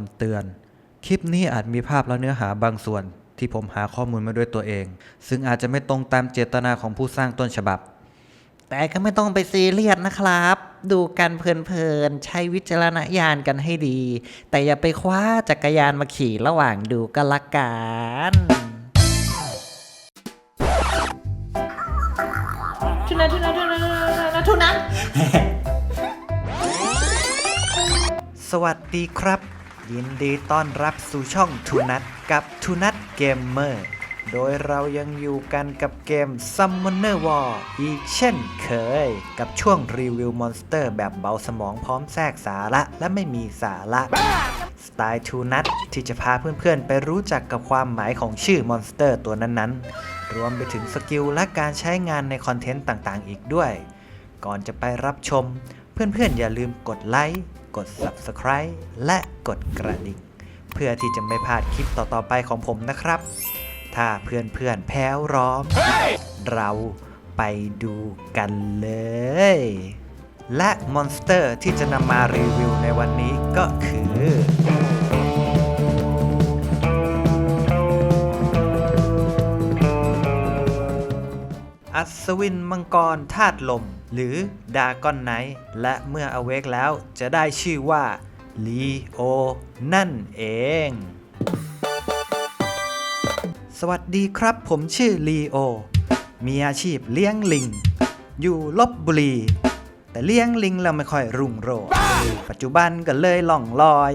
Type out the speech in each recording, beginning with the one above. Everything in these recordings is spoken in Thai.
ำเตือน คลิปนี้อาจมีภาพและเนื้อหาบางส่วน ที่ผมหาข้อมูลมาด้วยตัวเอง ซึ่งอาจจะไม่ตรงตามเจตนาของผู้สร้างต้นฉบับ แต่ก็ไม่ต้องไปซีเรียสนะครับ ดูกันเพลินๆ ใช้วิจารณญาณกันให้ดี แต่อย่าไปคว้าจักรยานมาขี่ระหว่างดูกันละกันทุนันทุนันทุนันทุนันทุนันสวัสดีครับ ยินดีต้อนรับสู่ช่องทูนัทกับทูนัทเกมเมอร์โดยเรายังอยู่กันกับเกม Summoner War อีกเช่นเคย กับช่วงรีวิวมอนสเตอร์แบบเบาสมองพร้อมแทรกสาระและไม่มีสาระ สไตล์ทูนัทที่จะพาเพื่อนๆ ไปรู้จักกับความหมายของชื่อมอนสเตอร์ตัวนั้นๆ รวมไปถึงสกิลและการใช้งานในคอนเทนต์ต่างๆ อีกด้วย ก่อนจะไปรับชม เพื่อนๆ อย่าลืมกดไลค์ กด Subscribe และกดกระดิ่ง เพื่อที่จะไม่พลาดคลิปต่อๆไปของผมนะครับ ถ้าเพื่อนๆ แพ้วร้อม เราไปดูกันเลย และมอนสเตอร์ที่จะนำมารีวิวในวันนี้ก็คืออัศวินมังกรธาตุลม หรือดากอนไนท์และเมื่ออเวกแล้วจะได้ชื่อว่าลีโอนั่นเองสวัสดีครับผมชื่อลีโอ มีอาชีพเลี้ยงลิง อยู่ลบบุรี แต่เลี้ยงลิงแล้วไม่ค่อยรุ่งโรจน์ปัจจุบันก็เลยล่องลอย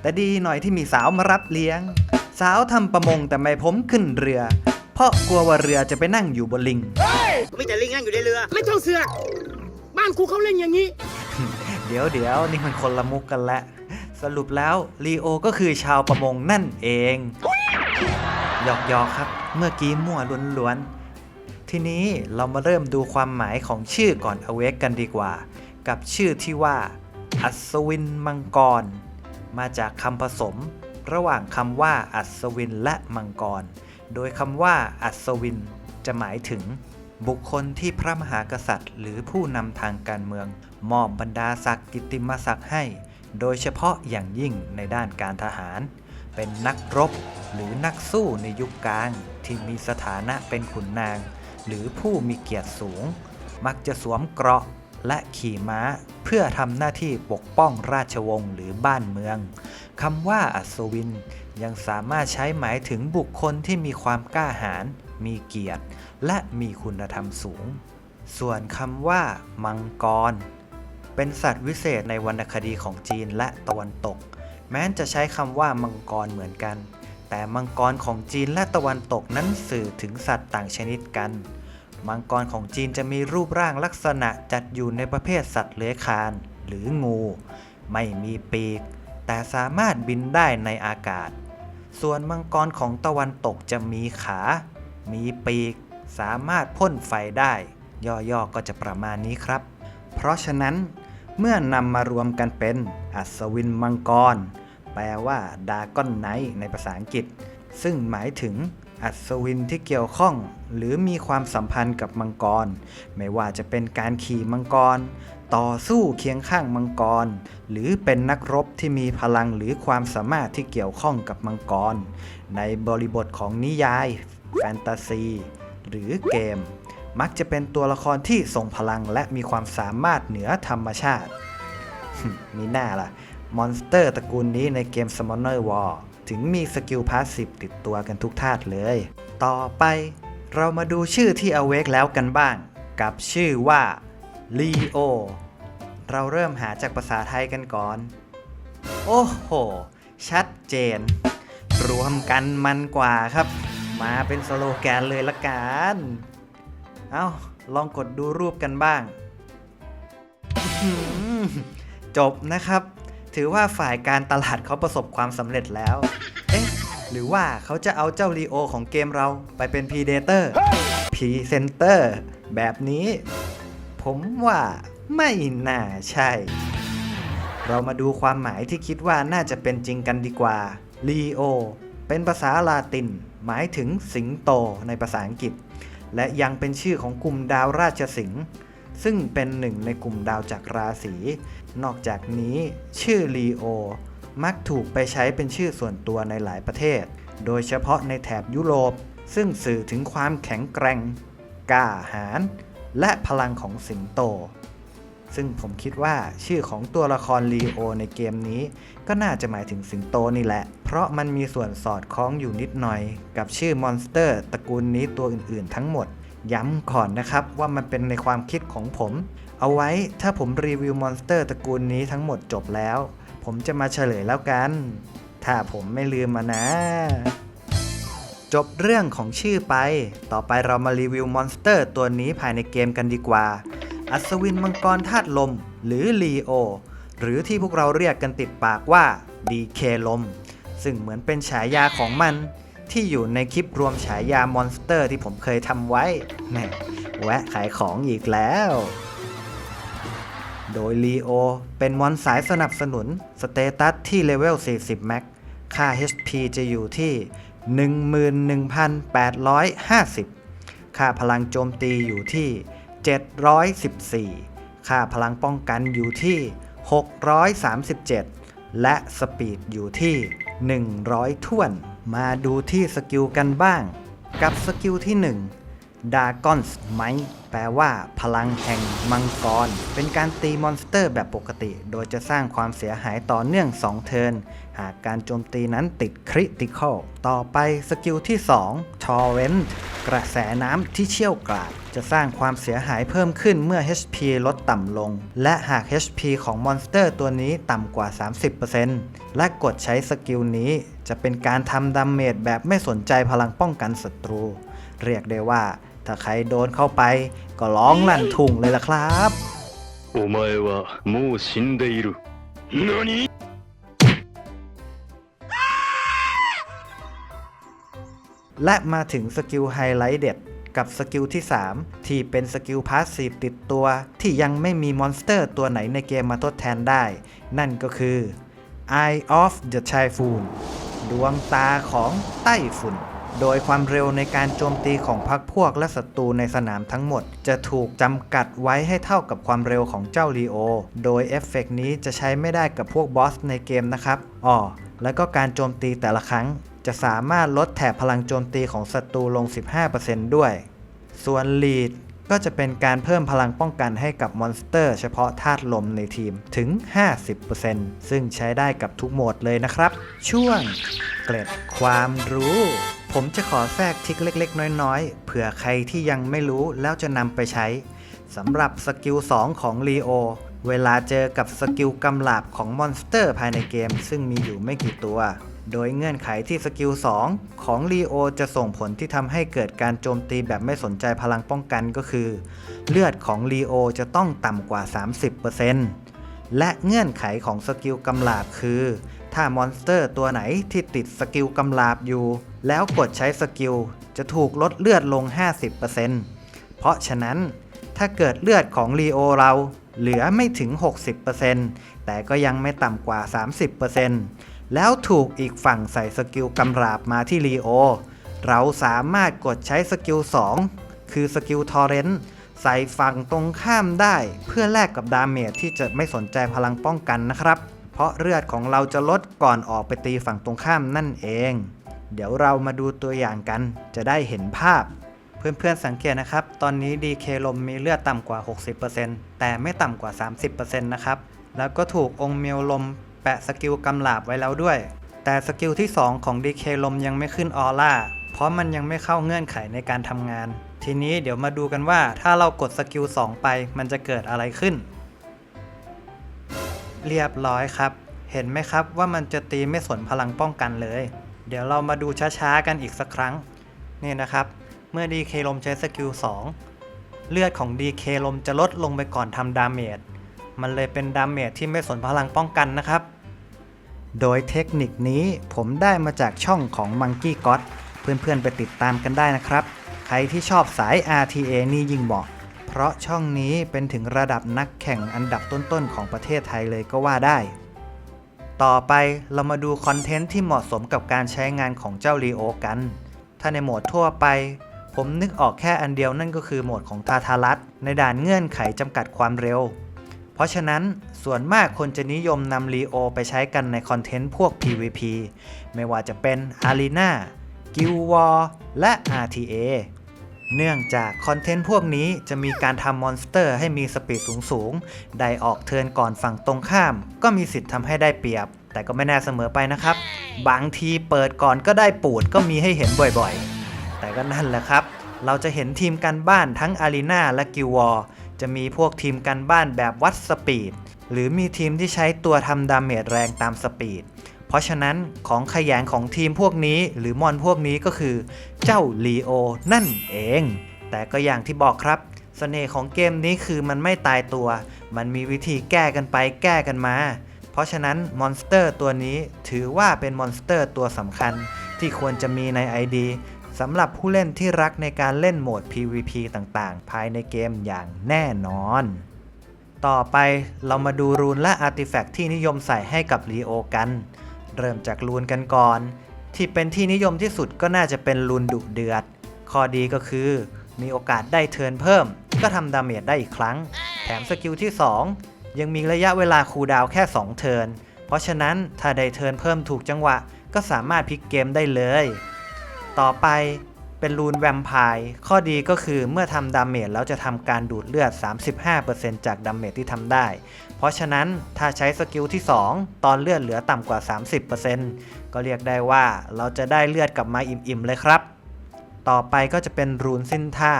แต่ดีหน่อยที่มีสาวมารับเลี้ยง สาวทำประมงแต่ไม่ผมขึ้นเรือ ราะกลัวว่าเรือจะไปนั่งอยู่บนลิงมีแต่ลิงนั่งอยู่ในเรือ ไม่ต้องเสือกบ้านกูเขาเล่นอย่างนี้ เดี๋ยวเดี๋ยวนี่มันคนละมุกกันแล้วสรุปแล้วลีโอก็คือชาวประมงนั่นเองหยอกหยอกๆครับ เมื่อกี้มั่วล้วนๆ ทีนี้เรามาเริ่มดูความหมายของชื่อก่อนอเวกกันดีกว่า กับชื่อที่ว่า อัศวินมังกร มาจากคำผสม ระหว่างคำว่าอัศวินและมังกร โดยคำว่า อัศวิน จะหมายถึง บุคคลที่พระมหากษัตริย์ หรือผู้นำทางการเมือง มอบบรรดาศักดิ์กิติมศักดิ์ให้ โดยเฉพาะอย่างยิ่งในด้านการทหาร เป็นนักรบ หรือนักสู้ในยุคกลาง ที่มีสถานะเป็นขุนนาง หรือผู้มีเกียรติสูง มักจะสวมเกราะ และขี่ม้า เพื่อทำหน้าที่ปกป้องราชวงศ์หรือบ้านเมืองคำว่าอัศวิน ยังสามารถใช้หมายถึงบุคคลที่มีความกล้าหาญมีเกียรติ และมีคุณธรรมสูง ส่วนคำว่า มังกร เป็นสัตว์วิเศษในวรรณคดีของจีนและตะวันตก แม้จะใช้คำว่ามังกรเหมือนกัน แต่มังกรของจีนและตะวันตกนั้นสื่อถึงสัตว์ต่างชนิดกัน มังกรของจีนจะมีรูปร่างลักษณะจัดอยู่ในประเภทสัตว์เลื้อยคลาน หรืองู ไม่มีปีก แต่สามารถบินได้ในอากาศ ส่วนมังกรของตะวันตกจะมีขา มีปีก สามารถพ่นไฟได้ ย่อๆก็จะประมาณนี้ครับ เพราะฉะนั้น เมื่อนำมารวมกันเป็นอัศวินมังกร แปลว่าดากอนไนในภาษาอังกฤษ ซึ่งหมายถึงอัศวินที่เกี่ยวข้อง หรือมีความสัมพันธ์กับมังกร ไม่ว่าจะเป็นการขี่มังกร ต่อสู้เคียงข้างมังกร หรือเป็นนักรบที่มีพลังหรือความสามารถที่เกี่ยวข้องกับมังกร ในบริบทของนิยาย แฟนตาซี หรือเกม มักจะเป็นตัวละครที่ทรงพลังและมีความสามารถเหนือธรรมชาติ มีหน้าล่ะ มอนสเตอร์ตระกูลนี้ในเกม Summoner War ถึงมีสกิลพาสซีฟติดตัวกันทุกธาตุเลย ต่อไป เรามาดูชื่อที่อเวกแล้วกันบ้าง กับชื่อว่า Leo เราเริ่มหาจากภาษาไทยกันก่อน โอ้โห ชัดเจน รวมกันมันกว่าครับ มาเป็นสโลแกนเลยละกัน เอาลองกดดูรูปกันบ้าง จบนะครับ ถือว่าฝ่ายการตลาดเขาประสบความสำเร็จแล้ว หรือว่าเขาจะเอาเจ้าลีโอของเกมเราไปเป็นพีเดเตอร์พีเซนเตอร์แบบนี้ ผมว่าไม่น่าใช่ เรามาดูความหมายที่คิดว่าน่าจะเป็นจริงกันดีกว่า Leo เป็นภาษาลาติน หมายถึงสิงโตในภาษาอังกฤษ และยังเป็นชื่อของกลุ่มดาวราชสิงห์ซึ่งเป็นหนึ่งในกลุ่มดาวจักรราศี นอกจากนี้ชื่อ Leo มักถูกไปใช้เป็นชื่อส่วนตัวในหลายประเทศ โดยเฉพาะในแถบยุโรป ซึ่งสื่อถึงความแข็งแกร่ง กล้าหาญและพลังของสิงโต ซึ่งผมคิดว่าชื่อของตัวละครลีโอในเกมนี้ ก็น่าจะหมายถึงสิงโตนี่แหละ เพราะมันมีส่วนสอดคล้องอยู่นิดหน่อย กับชื่อมอนสเตอร์ ตระกูลนี้ตัวอื่นๆ ทั้งหมด ย้ำก่อนนะครับว่ามันเป็นในความคิดของผม เอาไว้ถ้าผมรีวิวมอนสเตอร์ตระกูลนี้ทั้งหมดจบแล้ว ผมจะมาเฉลยแล้วกัน ถ้าผมไม่ลืมมานะ จบเรื่องของชื่อไป ต่อไปเรามารีวิวมอนสเตอร์ตัวนี้ภายในเกมกันดีกว่า อัศวินมังกรธาตุลม หรือลีโอ หรือที่พวกเราเรียกกันติดปากว่าดีเคลม ซึ่งเหมือนเป็นฉายาของมันที่อยู่ในคลิปรวมฉายามอนสเตอร์ที่ผมเคยทำไว้แหมแวะขายของอีกแล้ว โดยลีโอเป็นมอนสายสนับสนุน สเตตัสที่เลเวล 40แม็กค่า HP จะอยู่ที่ 11,850 ค่าพลังโจมตีอยู่ที่ 714 ค่าพลังป้องกันอยู่ที่ 637 และสปีดอยู่ที่ 100 ท่วน มาดูที่สกิลกันบ้าง กับสกิลที่1ดากอนส์ไม แปลว่า พลังแห่งมังกร เป็นการตีมอนสเตอร์แบบปกติ โดยจะสร้างความเสียหายต่อเนื่อง 2 เทิร์น หากการโจมตีนั้นติดคริติคอล ต่อไปสกิลที่2ทอร์เรนกระแสน้ำที่เชี่ยวกราด จะสร้างความเสียหายเพิ่มขึ้นเมื่อ HP ลดต่ำลง และหาก HP ของมอนสเตอร์ตัวนี้ต่ำกว่า 30%และกดใช้สกิลนี้ จะเป็นการทำดาเมจแบบไม่สนใจพลังป้องกันศัตรู เรียกได้ว่า ถ้าใครโดนเข้าไป ก็ร้องลั่นทุ่งเลยล่ะครับ お前はもう死んでいる。何 และมาถึงสกิลไฮไลท์เด็ด กับสกิลที่ 3 ที่เป็นสกิลพาสซีฟติดตัว ที่ยังไม่มีมอนสเตอร์ตัวไหนในเกมมาทดแทนได้ นั่นก็คือ Eye of the Typhoon ดวงตาของไต้ฝุ่น โดยความเร็วในการโจมตีของพรรคพวกและศัตรูในสนามทั้งหมด จะถูกจำกัดไว้ให้เท่ากับความเร็วของเจ้าลีโอ โดยเอฟเฟกต์นี้จะใช้ไม่ได้กับพวกบอสในเกมนะครับอ๋อแล้วก็การโจมตีแต่ละครั้ง จะสามารถลดแถบพลังโจมตีของศัตรูลง 15%ด้วย ส่วนลีดก็จะเป็นการเพิ่มพลังป้องกันให้กับมอนสเตอร์ เฉพาะธาตุลมในทีมถึง 50%ซึ่งใช้ได้กับทุกโหมดเลยนะครับ ช่วง เกร็ดความรู้ ผมจะขอแทรกทิกเล็ก ๆ น้อย ๆ เผื่อใครที่ยังไม่รู้แล้วจะนำไปใช้สำหรับสกิล 2 ของลีโอ เวลาเจอกับสกิลกำลาบของมอนสเตอร์ภายในเกม ซึ่งมีอยู่ไม่กี่ตัว โดยเงื่อนไขที่สกิล 2 ของลีโอจะส่งผลที่ทำให้เกิดการโจมตีแบบไม่สนใจพลังป้องกันก็คือ เลือดของลีโอจะต้องต่ำกว่า 30%และเงื่อนไขของสกิลกำลาบคือ ถ้ามอนสเตอร์ตัวไหนที่ติดสกิลกำลาบอยู่ แล้วกดใช้สกิลจะถูกลดเลือดลง 50%เพราะฉะนั้นถ้าเกิดเลือดของลีโอเราเหลือไม่ถึง 60%แต่ก็ยังไม่ต่ำกว่า 30%แล้วถูกอีกฝั่งใส่สกิลกำราบมาที่ลีโอ เราสามารถกดใช้สกิล 2 คือสกิลทอร์เรนต์ใส่ฝั่งตรงข้ามได้เพื่อแลกกับดาเมจที่จะไม่สนใจพลังป้องกันนะครับ เพราะเลือดของเราจะลดก่อนออกไปตีฝั่งตรงข้ามนั่นเอง เดี๋ยวเรามาดูตัวอย่างกัน จะได้เห็นภาพ เพื่อนๆสังเกตนะครับ ตอนนี้ DK ลมมีเลือดต่ำกว่า 60%แต่ไม่ต่ำกว่า 30%นะครับ แล้วก็ถูกองค์เมียวลมแปะสกิลกำลาบไว้แล้วด้วย แต่สกิลที่ 2 ของ DK ลมยังไม่ขึ้นออร่า เพราะมันยังไม่เข้าเงื่อนไขในการทำงาน ทีนี้เดี๋ยวมาดูกันว่าถ้าเรากดสกิล2ไปมันจะเกิดอะไรขึ้น เรียบร้อยครับ เห็นไหมครับว่ามันจะตีไม่สนพลังป้องกันเลย เดี๋ยวเรามาดูช้าๆกันอีกสักครั้ง นี่นะครับ เมื่อ DK ลมใช้สกิล2เลือดของ DK ลมจะลดลงไปก่อนทำดาเมจ มันเลยเป็นดาเมจที่ไม่สนพลังป้องกันนะครับ โดยเทคนิคนี้ผมได้มาจากช่องของ Monkey God เพื่อนๆไปติดตามกันได้นะครับ ใครที่ชอบสาย RTA นี่ยิ่งเหมาะ เพราะช่องนี้เป็นถึงระดับนักแข่งอันดับต้นๆของประเทศไทยเลยก็ว่าได้ ต่อไปเรามาดูคอนเทนต์ที่เหมาะสมกับการใช้งานของเจ้าลีโอกัน ถ้าในโหมดทั่วไป ผมนึกออกแค่อันเดียวนั่นก็คือโหมดของทาทารัสในด่านเงื่อนไขจำกัดความเร็ว เพราะฉะนั้นส่วนมากคนจะนิยมนำลีโอไปใช้กันในคอนเทนต์พวก PVP ไม่ว่าจะเป็น Arena Guild War และ RTA เนื่องจากคอนเทนต์พวกนี้จะมีการทำมอนสเตอร์ให้มีสปีดสูงๆ ได้ออกเทินก่อนฝั่งตรงข้าม ก็มีสิทธิ์ทำให้ได้เปรียบ แต่ก็ไม่แน่เสมอไปนะครับ บางทีเปิดก่อนก็ได้ปูดก็มีให้เห็นบ่อยๆ แต่ก็นั่นแหละครับ เราจะเห็นทีมกันบ้านทั้ง Arena และ Guild War จะมีพวกทีมกันบ้านแบบวัดสปีด หรือมีทีมที่ใช้ตัวทำดาเมจแรงตามสปีด เพราะฉะนั้นของขยงของทีมพวกนี้หรือมอนพวกนี้ก็คือ เจ้าลีโอนั่นเอง แต่ก็อย่างที่บอกครับเสน่ห์ของเกมนี้คือมันไม่ตายตัว มันมีวิธีแก้กันไปแก้กันมา เพราะฉะนั้นมอนสเตอร์ตัวนี้ถือว่าเป็นมอนสเตอร์ตัวสำคัญที่ควรจะมีใน ID สำหรับผู้เล่นที่รักในการเล่นโหมด PVP ต่างๆ ภายในเกมอย่างแน่นอน ต่อไปเรามาดูรูนและอาร์ติแฟกต์ที่นิยมใส่ให้กับลีโอกัน เริ่มจากลูนกันก่อน ที่เป็นที่นิยมที่สุดก็น่าจะเป็นลูนดุเดือด ข้อดีก็คือ มีโอกาสได้เทิร์นเพิ่ม ก็ทำดาเมจได้อีกครั้ง แถมสกิลที่ 2 ยังมีระยะเวลาคูลดาวแค่ 2 เทิร์นเพราะฉะนั้นถ้าได้เทิร์นเพิ่มถูกจังหวะก็สามารถพลิกเกมได้เลย ต่อไป เป็นรูนแวมไพร์ข้อดีก็คือเมื่อทำดาเมจแล้วจะทำการดูดเลือด 35%จากดาเมจที่ทำได้ เพราะฉะนั้นถ้าใช้สกิลที่ 2 ตอนเลือดเหลือต่ำกว่า 30%ก็เรียกได้ว่าเราจะได้เลือดกลับมาอิ่มๆเลยครับ ต่อไปก็จะเป็นรูนสิ้นท่า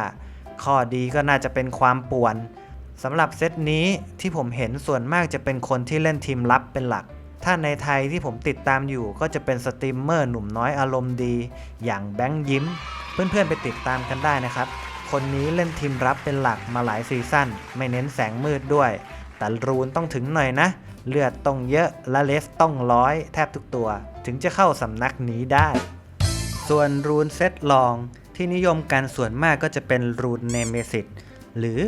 ข้อดีก็น่าจะเป็นความป่วนสำหรับเซตนี้ที่ผมเห็นส่วนมากจะเป็นคนที่เล่นทีมลับเป็นหลักถ้าในไทยที่ผมติดตามอยู่ก็จะเป็นสตรีมเมอร์หนุ่มน้อยอารมณ์ดี อย่างแบงค์ยิ้ม เพื่อนๆไปติดตามกันได้นะครับ คนนี้เล่นทีมรับเป็นหลักมาหลายซีซั่นไม่เน้นแสงมืดด้วย แต่รูนต้องถึงหน่อยนะ เลือดต้องเยอะและเลสต้องร้อยแทบทุกตัว ถึงจะเข้าสำนักนี้ได้ ส่วนรูนเซตลองที่นิยมกันส่วนมากก็จะเป็นรูนเนเมซิสหรือ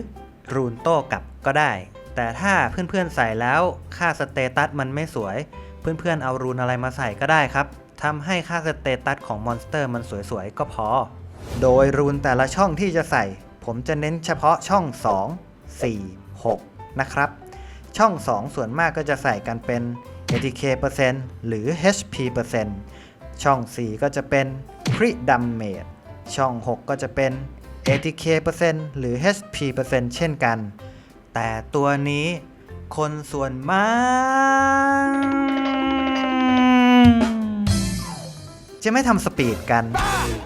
รูนโต้กลับก็ได้ แต่ถ้าเพื่อนๆใส่แล้วค่าสเตตัสมันไม่สวย เพื่อนๆเอารูนอะไรมาใส่ก็ได้ครับทำให้ค่าสเตตัสของมอนสเตอร์มันสวยๆก็พอ โดยรูนแต่ละช่องที่จะใส่ ผมจะเน้นเฉพาะช่อง 2 4 6 นะครับ ช่อง 2 ส่วนมากก็จะใส่กันเป็น ATK เปอร์เซ็นต์หรือ HP เปอร์เซ็นต์ช่อง 4 ก็จะเป็น Crit Damage ช่อง 6 ก็จะเป็น ATK เปอร์เซ็นต์หรือ HP เปอร์เซ็นต์เช่นกัน แต่ตัวนี้คนส่วนมาก จะไม่ทำสปีดกัน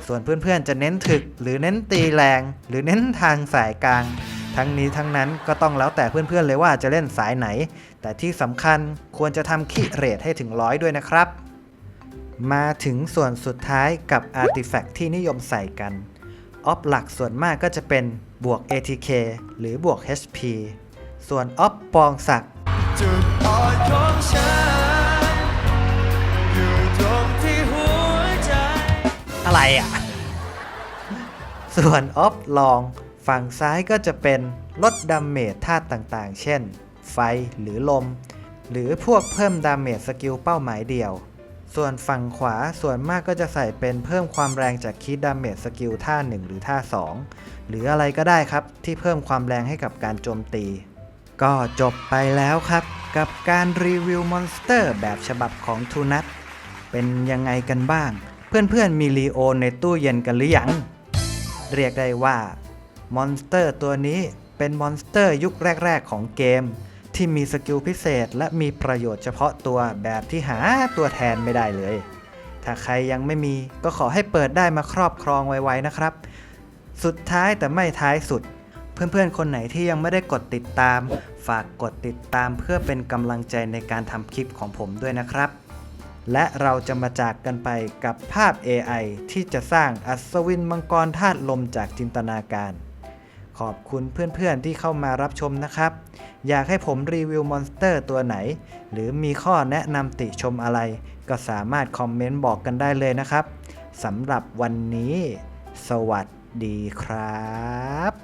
ส่วนเพื่อนๆจะเน้นถึก หรือเน้นตีแรง หรือเน้นทางสายกลาง ทั้งนี้ทั้งนั้นก็ต้องแล้วแต่เพื่อนๆเลยว่าจะเล่นสายไหน แต่ที่สำคัญควรจะทำคิเรทให้ถึงร้อยด้วยนะครับ มาถึงส่วนสุดท้ายกับอาร์ติแฟกต์ที่นิยมใส่กัน ออฟหลักส่วนมากก็จะเป็นบวก ATK หรือบวก HP ส่วนออฟปองศักดิ์จุดอ่อนของฉัน อะไรอะ ส่วนออฟลองฝั่งซ้ายก็จะเป็นลดดาเมจธาตุต่างๆ เช่น ไฟหรือลม หรือพวกเพิ่มดาเมจสกิลเป้าหมายเดียว ส่วนฝั่งขวาส่วนมากก็จะใส่เป็นเพิ่มความแรงจากคีดดาเมจสกิลท่า 1 หรือท่า 2 หรืออะไรก็ได้ครับที่เพิ่มความแรงให้กับการโจมตี ก็จบไปแล้วครับ กับการรีวิวมอนสเตอร์แบบฉบับของทูนัทเป็นยังไงกันบ้าง เพื่อนๆมีลีโอในตู้เย็นกันหรือยัง เรียกได้ว่า มอนสเตอร์ตัวนี้เป็นมอนสเตอร์ยุคแรก ๆ ของเกม ที่มีสกิลพิเศษ และมีประโยชน์เฉพาะตัวแบบที่หาตัวแทนไม่ได้เลย ถ้าใครยังไม่มีก็ขอให้เปิดได้มาครอบครองไวๆนะครับ สุดท้ายแต่ไม่ท้ายสุด เพื่อนๆ คนไหนที่ยังไม่ได้กดติดตาม ฝากกดติดตามเพื่อเป็นกำลังใจในการทำคลิปของผมด้วยนะครับ และเราจะมาจากกันไปกับภาพ AI ที่จะสร้างอัศวินมังกรธาตุลมจากจินตนาการ ขอบคุณเพื่อนๆที่เข้ามารับชมนะครับ อยากให้ผมรีวิวมอนสเตอร์ตัวไหน หรือมีข้อแนะนำติชมอะไร ก็สามารถคอมเมนต์บอกกันได้เลยนะครับสำหรับวันนี้ สวัสดีครับ